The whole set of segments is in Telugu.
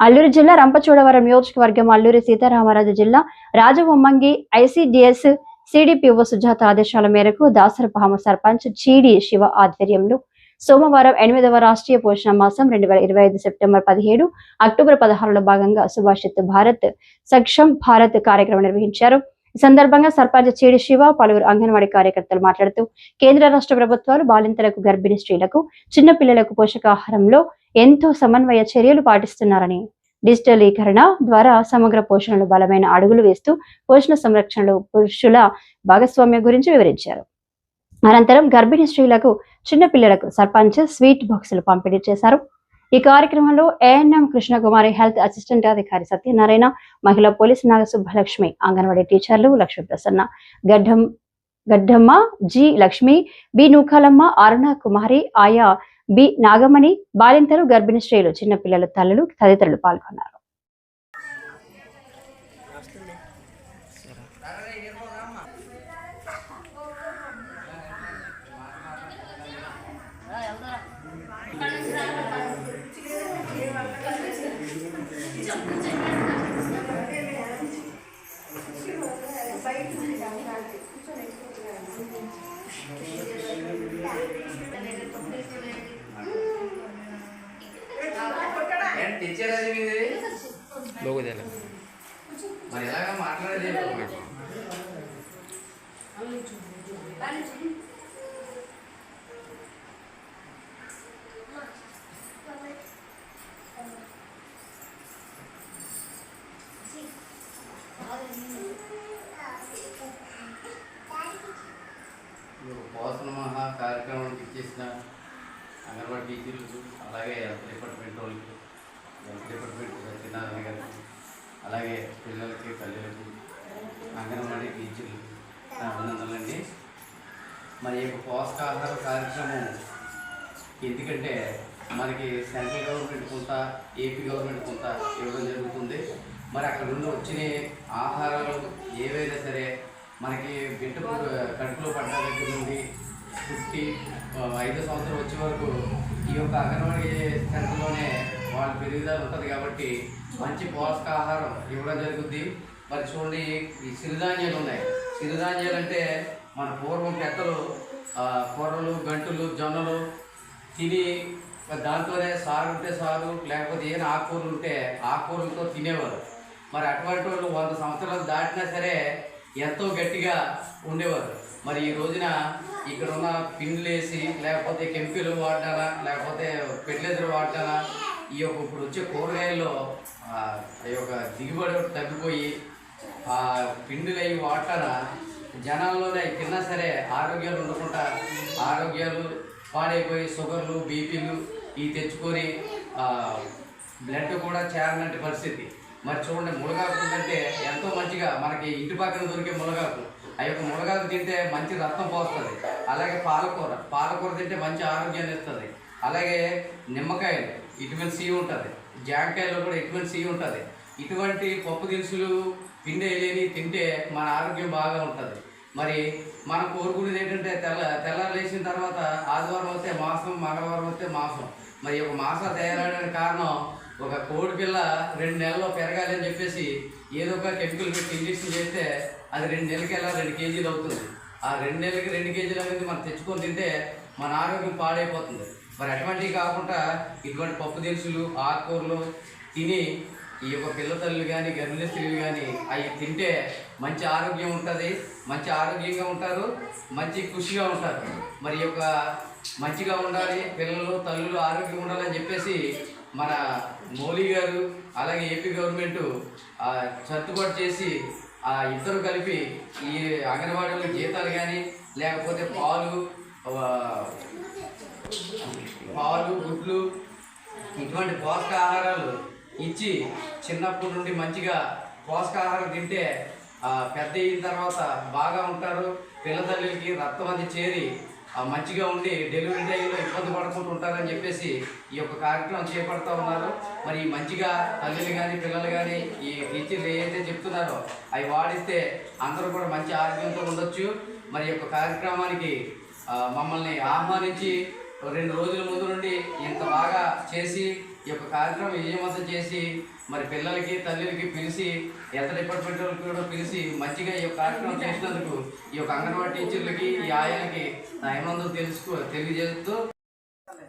అల్లూరు జిల్లా రంపచోడవరం నియోజకవర్గం అల్లూరి సీతారామరాజు జిల్లా రాజవొమ్మంగి ఐసిడిఎస్ సిడిపిఓ సుజాత ఆదేశాల మేరకు దాసరపామ సర్పంచ్ చీడి శివ ఆధ్వర్యంలో సోమవారం ఎనిమిదవ రాష్ట్రీయ పోషణ మాసం రెండు వేల ఇరవై ఐదు సెప్టెంబర్ పదిహేడు అక్టోబర్ పదహారులో భాగంగా సుభాషిత్ భారత్ సక్షం భారత్ కార్యక్రమం నిర్వహించారు. ఈ సందర్భంగా సర్పంచ్ చీడి శివ పలువురు అంగన్వాడీ కార్యకర్తలు మాట్లాడుతూ కేంద్ర రాష్ట్ర ప్రభుత్వాలు బాలింతలకు గర్భిణీ స్త్రీలకు చిన్న పిల్లలకు పోషకాహారంలో ఎంతో సమన్వయ చర్యలు పాటిస్తున్నారని డిజిటలీకరణ ద్వారా సమగ్ర పోషణలో బలమైన అడుగులు వేస్తూ పోషణ సంరక్షణలో పురుషుల భాగస్వామ్యం గురించి వివరించారు. అనంతరం గర్భిణీ స్త్రీలకు చిన్న పిల్లలకు సర్పంచ్ స్వీట్ బాక్సులు పంపిణీ చేశారు. ఈ కార్యక్రమంలో ఏఎన్ఎం కృష్ణకుమారి హెల్త్ అసిస్టెంట్ అధికారి సత్యనారాయణ మహిళా పోలీస్ నాగ సుబ్బలక్ష్మి అంగన్వాడీ టీచర్లు లక్ష్మీ ప్రసన్న గడ్డం గడ్డమ్మ జి లక్ష్మి బి నూకాలమ్మ అరుణ కుమారి ఆయా బి నాగమణి బాలింతలు గర్భిణీ స్త్రీలు చిన్నపిల్లల తల్లులు తదితరులు పాల్గొన్నారు. ఏంటి టీచర్ అది మీది లోగో తేలే మరి ఎలాగ మాట్లాడేది? పోషణ మహా కార్యక్రమానికి ఇచ్చేసిన అంగన్వాడీ టీచర్లకు అలాగే హెల్త్ డిపార్ట్మెంట్ వాళ్ళకి హెల్త్ డిపార్ట్మెంట్ సత్యనారాయణ గారికి. అలాగే పిల్లలకి తల్లులకి అంగన్వాడీ టీచర్లు అభినందనలండి. మరి యొక్క పోషకాహార కార్యక్రమం ఎందుకంటే మనకి సెంట్రల్ గవర్నమెంట్ కొంత ఏపీ గవర్నమెంట్ కొంత ఇవ్వడం జరుగుతుంది. మరి అక్కడ నుండి వచ్చిన ఆహారాలు ఏవైనా సరే మనకి బిడ్డ కడుపులో పడ్డ దగ్గర నుండి పుట్టి ఐదో సంవత్సరం వచ్చే వరకు ఈ యొక్క అంగన్వాడీ సెంటర్లోనే వాళ్ళ పెరుగుదల ఉంటుంది కాబట్టి మంచి పోషకాహారం ఇవ్వడం జరుగుద్ది. మరి చూడండి ఈ సిరిధాన్యాలు ఉన్నాయి. సిరిధాన్యాలు అంటే మన పూర్వం పెద్దలు కూరలు గంటులు జొన్నలు తిని దాంతోనే సారు ఉంటే సారు లేకపోతే ఏమైనా ఆకుకూరలు ఉంటే ఆకుకూరలతో తినేవారు. మరి అటువంటి వాళ్ళు వంద సంవత్సరాలు దాటినా సరే ఎంతో గట్టిగా ఉండేవారు. మరి ఈ రోజున ఇక్కడ ఉన్న పిండ్లు వేసి లేకపోతే కెమికల్ వాడాలా లేకపోతే ఫెర్టిలైజర్ వాడాలా ఈ యొక్క ఇప్పుడు వచ్చే కూరగాయల్లో ఆ, ఈ యొక్క దిగుబడి తగ్గిపోయి ఆ పిండిలయ్యి అవి జనాల్లోనే తిన్నా సరే ఆరోగ్యాలు ఉండకుండా ఆరోగ్యాలు పాడైపోయి షుగర్లు బీపీలు ఇవి తెచ్చుకొని బ్లడ్ కూడా చేరనంటి పరిస్థితి. మరి చూడండి మునగాకు ఉందంటే ఎంతో మంచిగా మనకి ఇంటి పక్కన దొరికే మునగాకు ఆ యొక్క మునగాకు తింటే మంచి రక్తం పోస్తుంది. అలాగే పాలకూర పాలకూర తింటే మంచి ఆరోగ్యాన్ని ఇస్తుంది. అలాగే నిమ్మకాయలు. విటమిన్ సి ఉంటుంది. జాంకాయలో కూడా విటమిన్ సి ఉంటుంది. ఇటువంటి పప్పు దినుసులు పిండి వేయలేని తింటే మన ఆరోగ్యం బాగా ఉంటుంది. మరి మనం కోరుకునేది ఏంటంటే తెల్ల తెల్లారు లేచిన తర్వాత ఆదివారం వస్తే మాసం మంగళవారం వస్తే మాసం. మరి ఒక మాసం తయారవడానికి కారణం ఒక కోడి పిల్ల రెండు నెలల్లో పెరగాలి అని చెప్పేసి ఏదో ఒక కెమికల్ పెట్టి ఇంజక్షన్ చేస్తే అది రెండు నెలలకెల్లా రెండు కేజీలు అవుతుంది. ఆ రెండు నెలలకి రెండు కేజీలు అనేది మనం తెచ్చుకొని తింటే మన ఆరోగ్యం పాడైపోతుంది. మరి అటువంటివి కాకుండా ఇటువంటి పప్పు దినుసులు ఆకుకూరలు తిని ఈ యొక్క పిల్లతల్లు కానీ గర్భిణీ స్త్రీలు కానీ అవి తింటే మంచి ఆరోగ్యం ఉంటుంది మంచి ఆరోగ్యంగా ఉంటారు మంచి ఖుషిగా ఉంటారు. మరి యొక్క మంచిగా ఉండాలి పిల్లలు తల్లులు ఆరోగ్యం ఉండాలని చెప్పేసి మన మౌలి గారు అలాగే ఏపీ గవర్నమెంట్ సర్దుబాటు చేసి ఆ ఇద్దరు కలిపి ఈ అంగన్వాడీలో జీతాలు కానీ లేకపోతే పాలు పాలు గుడ్లు ఇటువంటి పోషకాహారాలు ఇచ్చి చిన్నప్పటి నుండి మంచిగా పోషకాహారం తింటే పెద్ద అయిన తర్వాత బాగా ఉంటారు. పిల్ల తల్లికి రక్తం అది చేరి మంచిగా ఉండి డెలివరీ టైంలో ఇబ్బంది పడకుండా ఉంటారని చెప్పేసి ఈ యొక్క కార్యక్రమం చేపడుతూ ఉన్నారు. మరి మంచిగా తల్లులు కానీ పిల్లలు కానీ ఈ టీచర్లు ఏదైతే చెప్తున్నారో అవి వాడిస్తే అందరూ కూడా మంచి ఆరోగ్యంతో ఉండొచ్చు. మరి ఈ యొక్క కార్యక్రమానికి మమ్మల్ని ఆహ్వానించి రెండు రోజుల ముందు నుండి ఇంత బాగా చేసి ఈ యొక్క కార్యక్రమం విజయవంతం చేసి మరి పిల్లలకి తల్లికి పిలిచి హెల్త్ డిపార్ట్మెంట్ వాళ్ళకి కూడా పిలిచి మంచిగా ఈ యొక్క కార్యక్రమం చేసినందుకు ఈ యొక్క అంగన్వాడీ టీచర్లకి ఈ ఆయాలకి నా ఏమందో తెలుసుకో తెలియజేస్తూ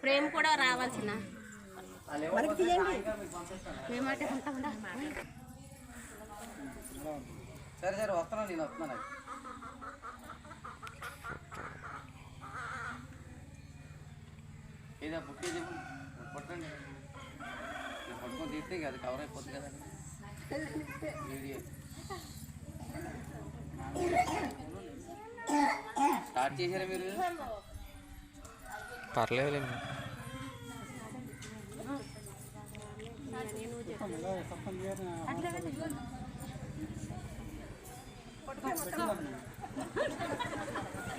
ప్రేమ కూడా రావాల్సిన. సరే సరే వస్తున్నాను నేను వస్తున్నాను. ఏదో బుక్ పట్టండి నేను పట్టుకొని తీస్తే అది కవర్ అయిపోతుంది కదా. వీడియో స్టార్ట్ చేశారా మీరు? పర్లేదులేండి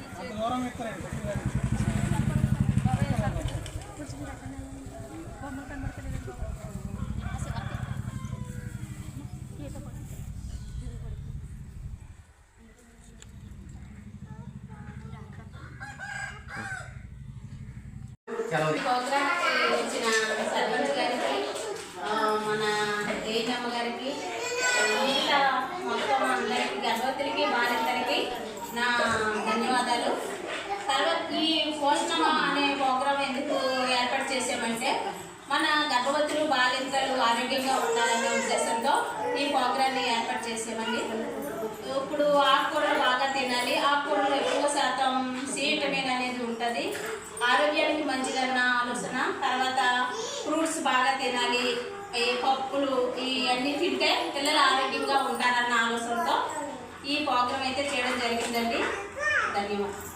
సెలవు ప్రోగ్రామ్కి వచ్చిన సర్పంచ్ గారికి మన ఏజమ్మ గారికి మిగతా మొత్తం అందరికి గర్భవతులకి బాలింతలకి నా ధన్యవాదాలు. తర్వాత ఈ పోషణ అనే ప్రోగ్రాం ఎందుకు ఏర్పాటు చేసామంటే మన గర్భవతులు బాలింతలు ఆరోగ్యంగా ఉండాలనే ఉద్దేశంతో ఈ ప్రోగ్రాన్ని ఏర్పాటు చేసామండి ఇప్పుడు ఆకుకూరలు బాగా తినాలి. ఆకుకూరలు ఎక్కువ శాతం సి విటమిన్ అనేది ఉంటుంది. ఆరోగ్యానికి మంచిదన్న ఆలోచన. తర్వాత ఫ్రూట్స్ బాగా తినాలి. ఈ పప్పులు ఇవన్నీ తింటే పిల్లలు ఆరోగ్యంగా ఉంటారన్న ఆలోచనతో ఈ ప్రోగ్రాం అయితే చేయడం జరిగిందండి. ధన్యవాదాలు.